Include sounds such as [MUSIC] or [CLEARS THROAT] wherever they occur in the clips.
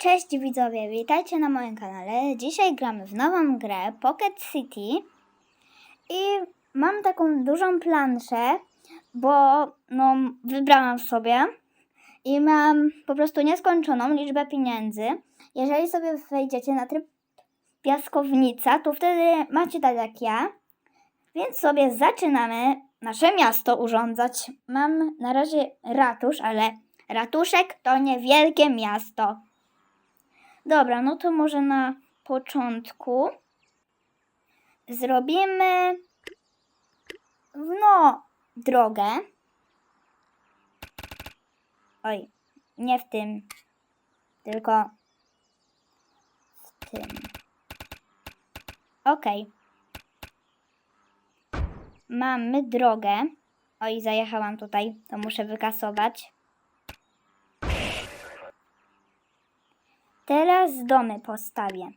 Cześć widzowie, witajcie na moim kanale. Dzisiaj gramy w nową grę Pocket City i mam taką dużą planszę, bo no, wybrałam sobie i mam po prostu nieskończoną liczbę pieniędzy. Jeżeli sobie wejdziecie na tryb piaskownica, to wtedy macie tak jak ja, więc sobie zaczynamy nasze miasto urządzać. Mam na razie ratusz, ale ratuszek to niewielkie miasto. Dobra, no to może na początku zrobimy no drogę. Oj, nie w tym, tylko w tym. Okej. Mamy drogę. Oj, zajechałam tutaj, to muszę wykasować. Teraz domy postawię.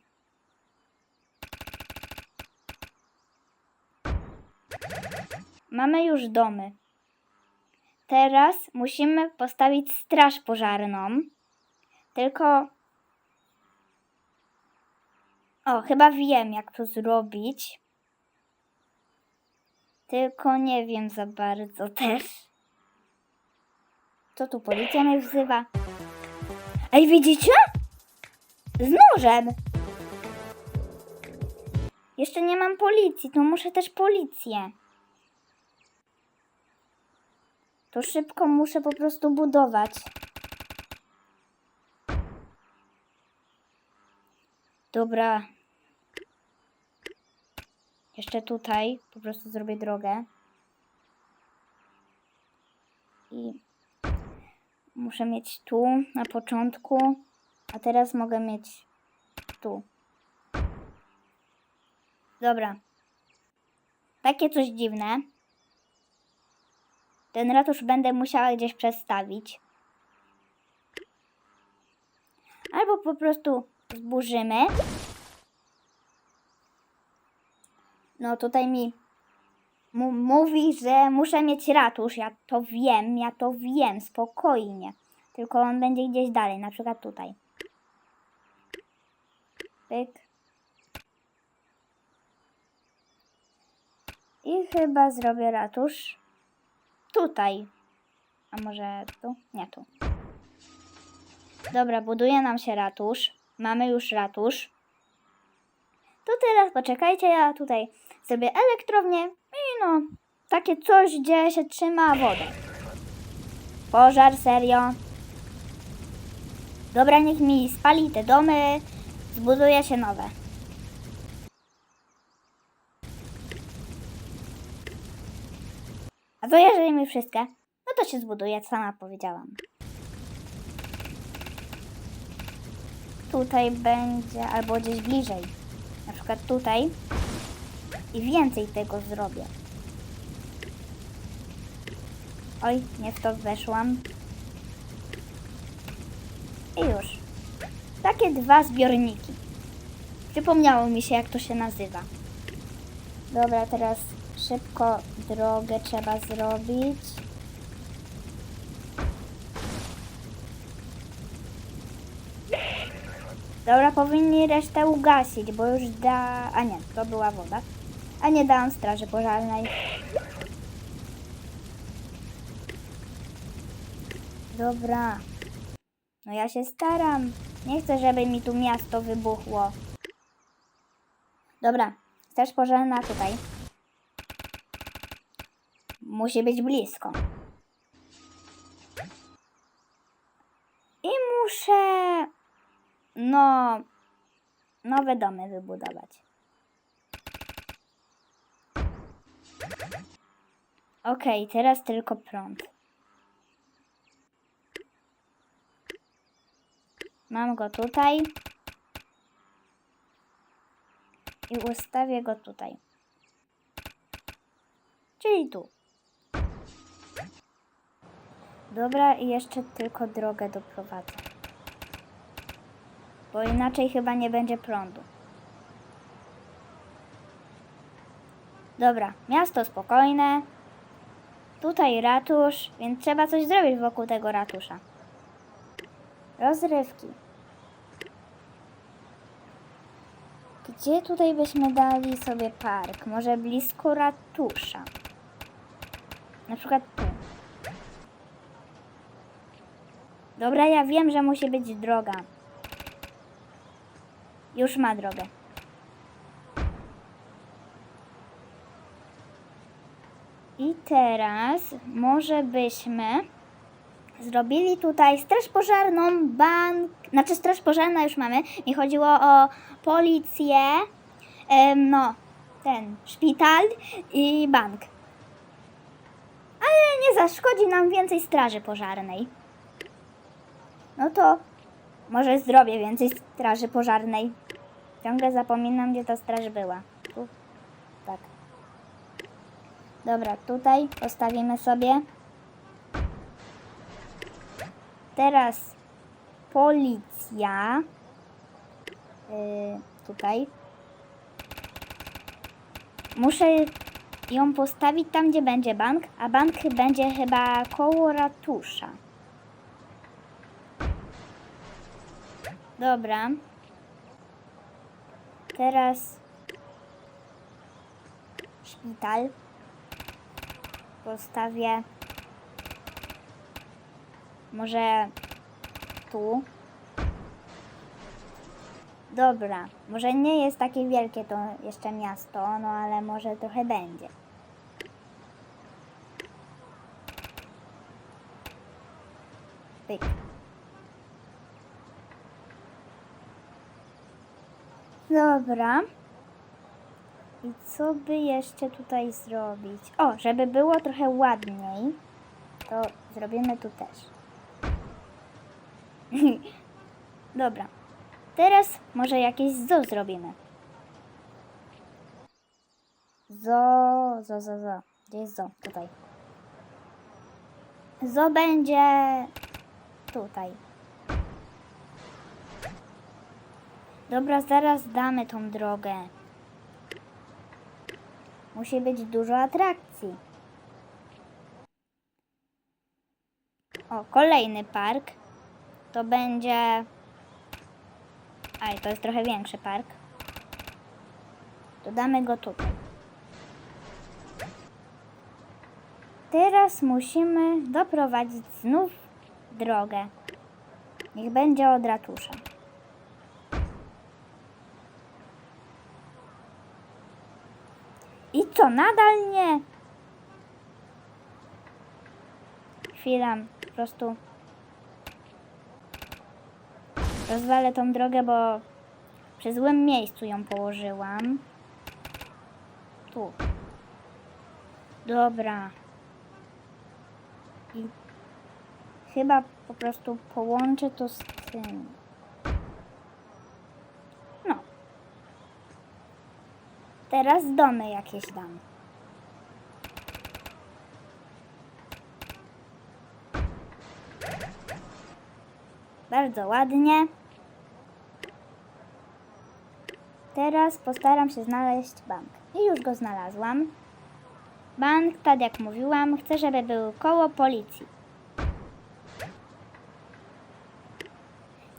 Mamy już domy. Teraz musimy postawić straż pożarną. Tylko. O, chyba wiem, jak to zrobić. Tylko nie wiem za bardzo też. Co tu policja mnie wzywa? Ej, widzicie? Z nożem! Jeszcze nie mam policji, to muszę też policję. To szybko muszę po prostu budować. Dobra. Jeszcze tutaj po prostu zrobię drogę. I muszę mieć tu na początku, a teraz mogę mieć tu. Dobra. Takie coś dziwne. Ten ratusz będę musiała gdzieś przestawić. Albo po prostu zburzymy. No tutaj mi mówi, że muszę mieć ratusz. Ja to wiem, ja to wiem, spokojnie. Tylko on będzie gdzieś dalej, na przykład tutaj. Pyk. I chyba zrobię ratusz tutaj. A może tu? Nie tu. Dobra, buduje nam się ratusz. Mamy już ratusz. To teraz poczekajcie, ja tutaj zrobię elektrownię i no, takie coś, gdzie się trzyma wodę. Pożar, serio. Dobra, niech mi spali te domy, zbuduje się nowe. A co jeżeli mi wszystkie? No to się zbuduje, sama powiedziałam. Tutaj będzie, albo gdzieś bliżej. Na przykład tutaj. I więcej tego zrobię. Oj, nie w to weszłam. I już. Takie dwa zbiorniki. Przypomniało mi się, jak to się nazywa. Dobra, teraz szybko drogę trzeba zrobić. Dobra, powinni resztę ugasić, bo już da... A nie, to była woda. A nie dałam straży pożarnej. Dobra. No ja się staram. Nie chcę, żeby mi tu miasto wybuchło. Dobra, straż pożarna tutaj. Musi być blisko. I muszę, no, nowe domy wybudować. Okej, teraz tylko prąd. Mam go tutaj. I ustawię go tutaj. Czyli tu. Dobra, i jeszcze tylko drogę doprowadzę. Bo inaczej chyba nie będzie prądu. Dobra, miasto spokojne. Tutaj ratusz, więc trzeba coś zrobić wokół tego ratusza. Rozrywki. Gdzie tutaj byśmy dali sobie park? Może blisko ratusza. Na przykład tu. Dobra, ja wiem, że musi być droga. Już ma drogę. I teraz może byśmy zrobili tutaj straż pożarną, bank, znaczy straż pożarna już mamy. Mi chodziło o policję, no, ten, szpital i bank. Ale nie zaszkodzi nam więcej straży pożarnej. No to może zrobię więcej straży pożarnej. Ciągle zapominam, gdzie ta straż była. Tu, tak. Dobra, tutaj postawimy sobie. Teraz policja. Yy, tutaj. Muszę ją postawić tam, gdzie będzie bank, a bank będzie chyba koło ratusza. Dobra. Teraz szpital. Postawię może tu. Dobra, może nie jest takie wielkie to jeszcze miasto, no ale może trochę będzie. Pyk. Dobra. I co by jeszcze tutaj zrobić? O, żeby było trochę ładniej, to zrobimy tu też. [LAUGHS] Dobra. Teraz może jakieś zo zrobimy. Zo, zo, zo, zo. Gdzie jest zo? Tutaj. Zo będzie tutaj. Dobra, zaraz damy tą drogę. Musi być dużo atrakcji. O, kolejny park. To będzie. Aj, to jest trochę większy park. Dodamy go tutaj. Teraz musimy doprowadzić znów drogę. Niech będzie od ratusza. I co, nadal nie? Chwila, po prostu rozwalę tą drogę, bo przy złym miejscu ją położyłam. Tu. Dobra. I chyba po prostu połączę to z tym. No. Teraz domy jakieś dam. Bardzo ładnie. Teraz postaram się znaleźć bank. I już go znalazłam. Bank, tak jak mówiłam, chcę, żeby był koło policji.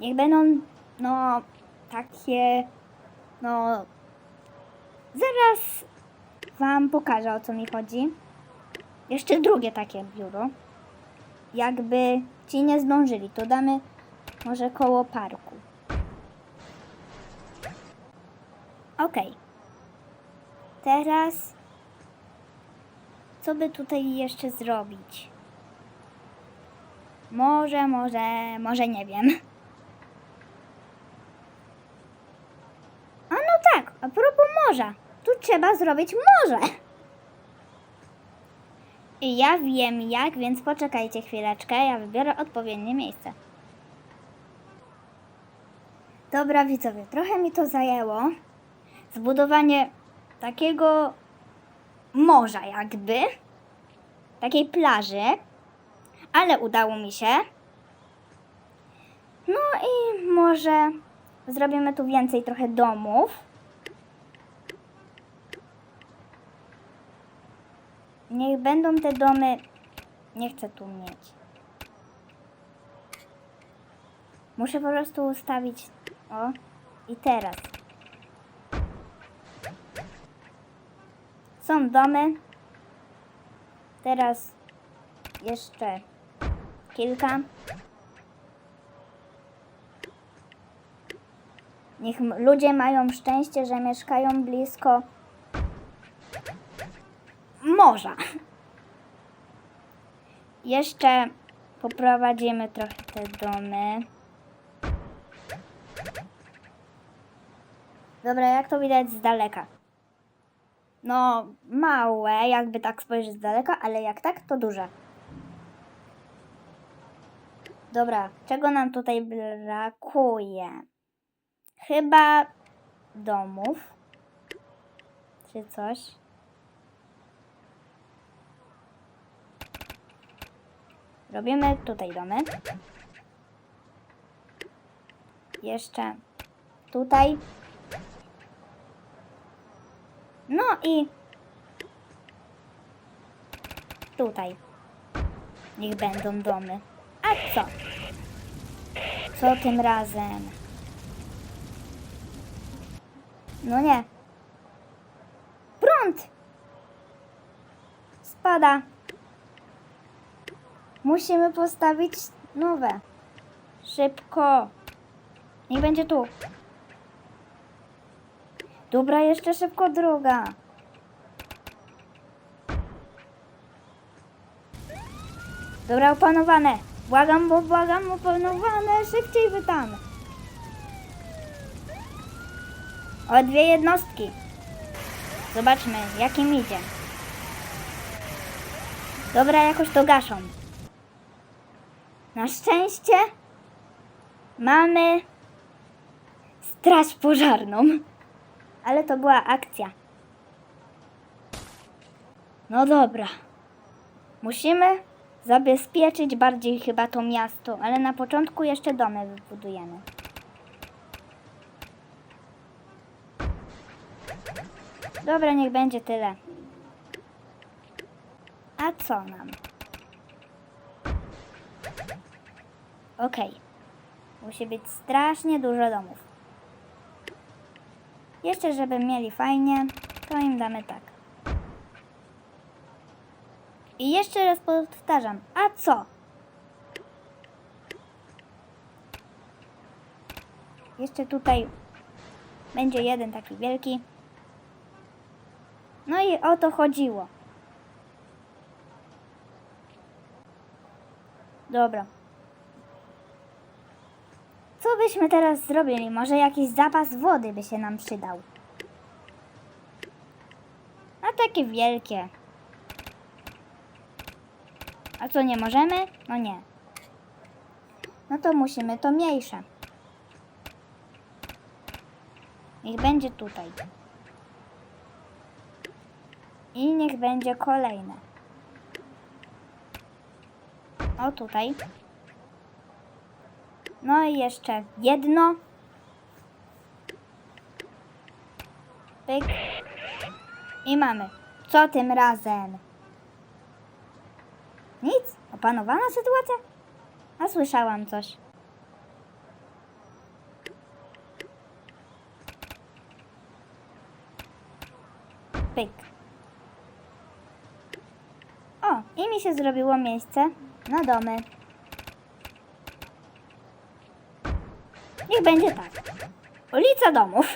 Niech będą, no, takie, no, zaraz Wam pokażę, o co mi chodzi. Jeszcze drugie takie biuro. Jakby ci nie zdążyli, to damy może koło parku. Okej. Teraz co by tutaj jeszcze zrobić? Może, może, może nie wiem. A no tak, a propos morza. Tu trzeba zrobić morze. I ja wiem jak, więc poczekajcie chwileczkę, ja wybiorę odpowiednie miejsce. Dobra widzowie, trochę mi to zajęło. Zbudowanie takiego morza jakby. Takiej plaży. Ale udało mi się. No i może zrobimy tu więcej trochę domów. Niech będą te domy. Nie chcę tu mieć. Muszę po prostu ustawić. O, i teraz. Są domy. Teraz jeszcze kilka. Niech ludzie mają szczęście, że mieszkają blisko morza. Jeszcze poprowadzimy trochę te domy. Dobra, jak to widać z daleka? No, małe, jakby tak spojrzeć z daleka, ale jak tak, to duże. Dobra, czego nam tutaj brakuje? Chyba domów. Czy coś? Robimy tutaj domy. Jeszcze tutaj. No i tutaj. Niech będą domy. A co? Co tym razem? No nie. Prąd! Spada. Musimy postawić nowe. Szybko. Niech będzie tu. Dobra, jeszcze szybko droga. Dobra, opanowane. Błagam, bo błagam, opanowane. Szybciej wy tam. O dwie jednostki. Zobaczmy, jakim idzie. Dobra, jakoś to gaszą. Na szczęście mamy straż pożarną. Ale to była akcja. No dobra. Musimy zabezpieczyć bardziej chyba to miasto, ale na początku jeszcze domy wybudujemy. Dobra, niech będzie tyle. A co nam? Okej. Musi być strasznie dużo domów. Jeszcze, żeby mieli fajnie, to im damy tak. I jeszcze raz powtarzam, a co? Jeszcze tutaj będzie jeden taki wielki. No i o to chodziło. Dobra. Co byśmy teraz zrobili? Może jakiś zapas wody by się nam przydał. A takie wielkie. A co, nie możemy? No nie. No to musimy to mniejsze. Niech będzie tutaj. I niech będzie kolejne. O tutaj. No i jeszcze jedno. Pyk. I mamy. Co tym razem? Nic? Opanowana sytuacja? A słyszałam coś. Pyk. O, i mi się zrobiło miejsce na domy. Niech będzie tak. Ulica domów.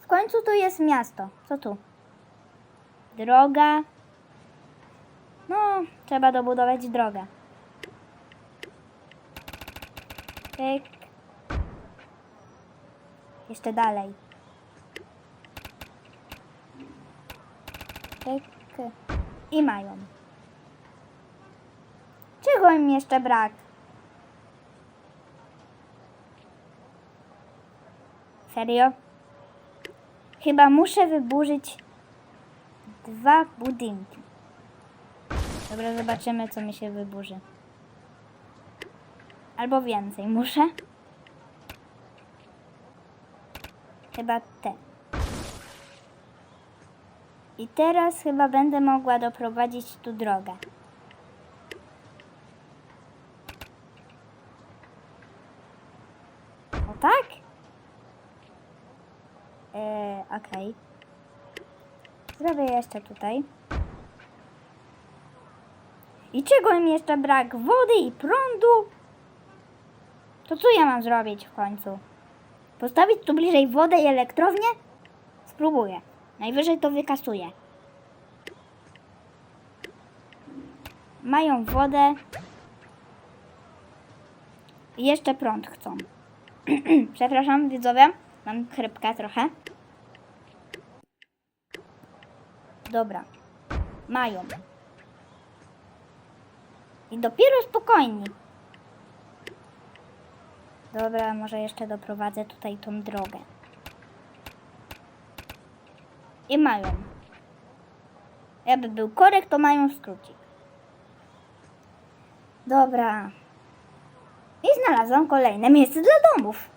W końcu tu jest miasto. Co tu? Droga. No, trzeba dobudować drogę. Pyk. Jeszcze dalej. Pyk. I mają. Czego im jeszcze brak? Serio? Chyba muszę wyburzyć dwa budynki. Dobra, zobaczymy, co mi się wyburzy. Albo więcej muszę. Chyba te. I teraz chyba będę mogła doprowadzić tu drogę. Okej. Zrobię jeszcze tutaj. I czego im jeszcze brak? Wody i prądu? To co ja mam zrobić w końcu? Postawić tu bliżej wodę i elektrownię? Spróbuję. Najwyżej to wykasuję. Mają wodę. I jeszcze prąd chcą. [CLEARS THROAT] Przepraszam, widzowie. Mam chrypkę trochę. Dobra. Mają. I dopiero spokojni. Dobra, może jeszcze doprowadzę tutaj tą drogę. I mają. Jakby był korek, to mają skrócik. Dobra. I znalazłam kolejne miejsce dla domów.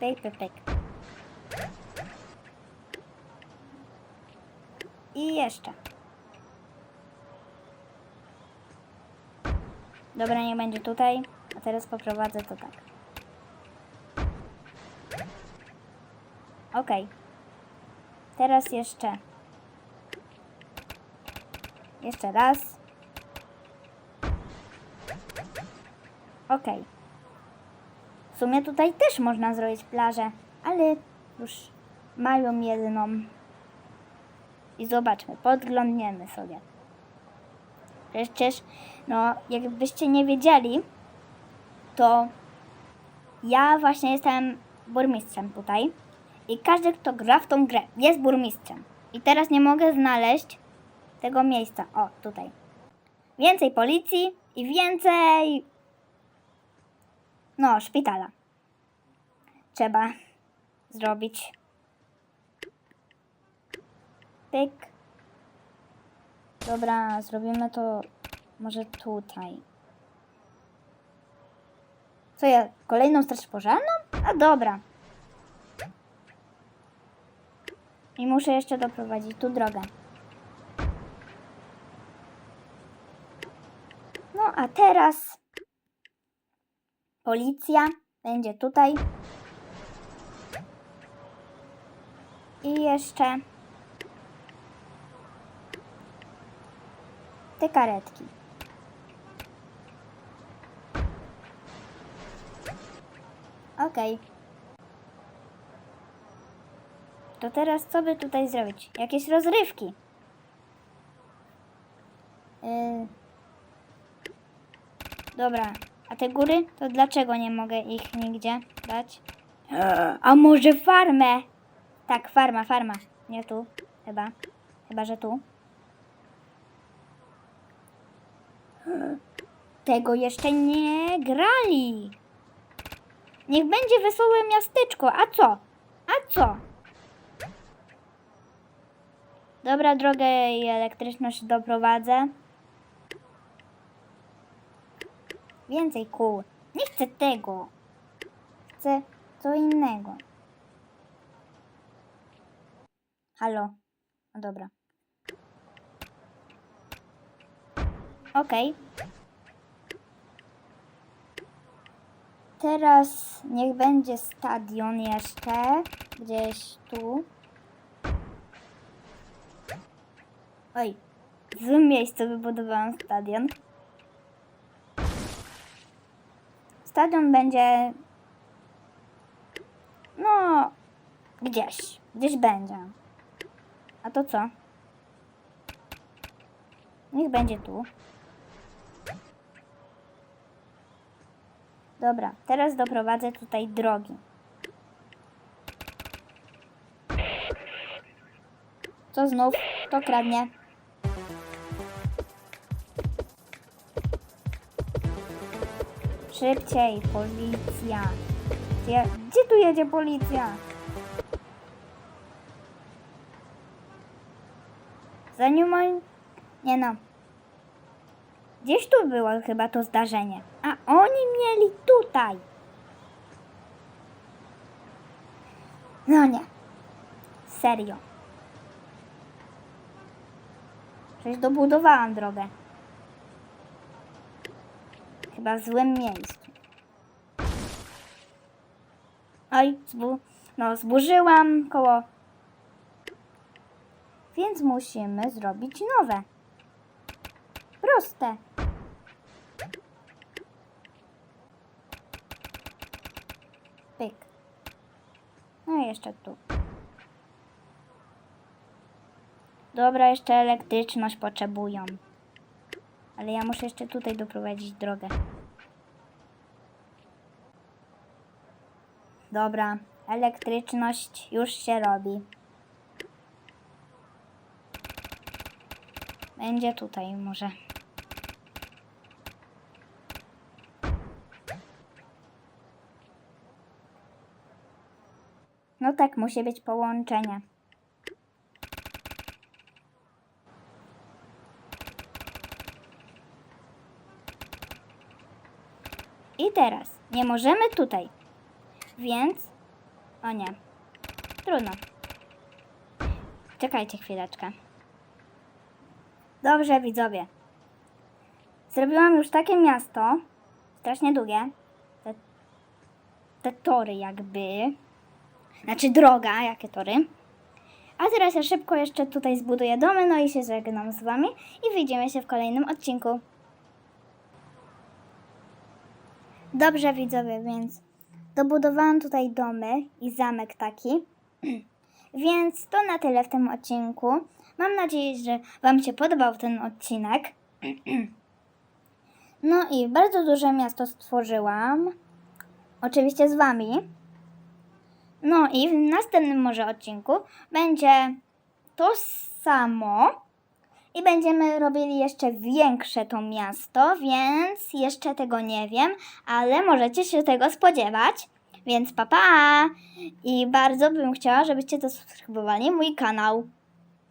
Pyk, pyk. I jeszcze. Dobra, nie będzie tutaj. A teraz poprowadzę to tak. Ok. Teraz jeszcze. Jeszcze raz. Ok. W sumie tutaj też można zrobić plażę, ale już mają jedną. I zobaczmy, podglądniemy sobie. Przecież, no, jakbyście nie wiedzieli, to ja właśnie jestem burmistrzem tutaj. I każdy, kto gra w tą grę, jest burmistrzem. I teraz nie mogę znaleźć tego miejsca. O, tutaj. Więcej policji i więcej. No, szpitala. Trzeba zrobić. Pyk. Dobra, zrobimy to może tutaj. Co ja, kolejną straż pożarną? A dobra. I muszę jeszcze doprowadzić tu drogę. No a teraz policja będzie tutaj. I jeszcze te karetki. Okej. To teraz co by tutaj zrobić? Jakieś rozrywki. Yy. Dobra, a te góry? To dlaczego nie mogę ich nigdzie dać? A może farmę? Tak, farma, farma. Nie tu, chyba. Chyba, że tu. Tego jeszcze nie grali. Niech będzie wesołe miasteczko. A co? A co? Dobra, drogę i elektryczność doprowadzę. Więcej kół. Nie chcę tego. Chcę co innego. Halo. No dobra. Okej. Teraz niech będzie stadion jeszcze. Gdzieś tu. Oj, w złym miejscu wybudowałam stadion. Stadion będzie. No, gdzieś. Gdzieś będzie. A to co? Niech będzie tu. Dobra, teraz doprowadzę tutaj drogi. Co znów? To kradnie. Szybciej, policja. Gdzie, gdzie tu jedzie policja? Zanim. Nie no. Gdzieś tu było chyba to zdarzenie. Mieli tutaj. No nie. Serio. Przecież dobudowałam drogę. Chyba w złym miejscu. Oj, zbu no, zburzyłam koło Więc musimy zrobić nowe. Proste. Pyk. No i jeszcze tu. Dobra, jeszcze elektryczność potrzebują. Ale ja muszę jeszcze tutaj doprowadzić drogę. Dobra, elektryczność już się robi. Będzie tutaj może. No tak, musi być połączenie. I teraz nie możemy tutaj. Więc. O nie. Trudno. Czekajcie chwileczkę. Dobrze, widzowie. Zrobiłam już takie miasto. Strasznie długie. Te, te tory, jakby. Znaczy droga, jakie tory. A teraz ja szybko jeszcze tutaj zbuduję domy, no i się żegnam z wami i widzimy się w kolejnym odcinku. Dobrze widzowie, więc dobudowałam tutaj domy i zamek taki. [CLEARS THROAT] Więc to na tyle w tym odcinku. Mam nadzieję, że Wam się podobał ten odcinek. [CLEARS THROAT] No i bardzo duże miasto stworzyłam. Oczywiście z Wami. No i w następnym może odcinku będzie to samo. I będziemy robili jeszcze większe to miasto, więc jeszcze tego nie wiem, ale możecie się tego spodziewać. Więc papa! Pa. I bardzo bym chciała, żebyście zasubskrybowali mój kanał.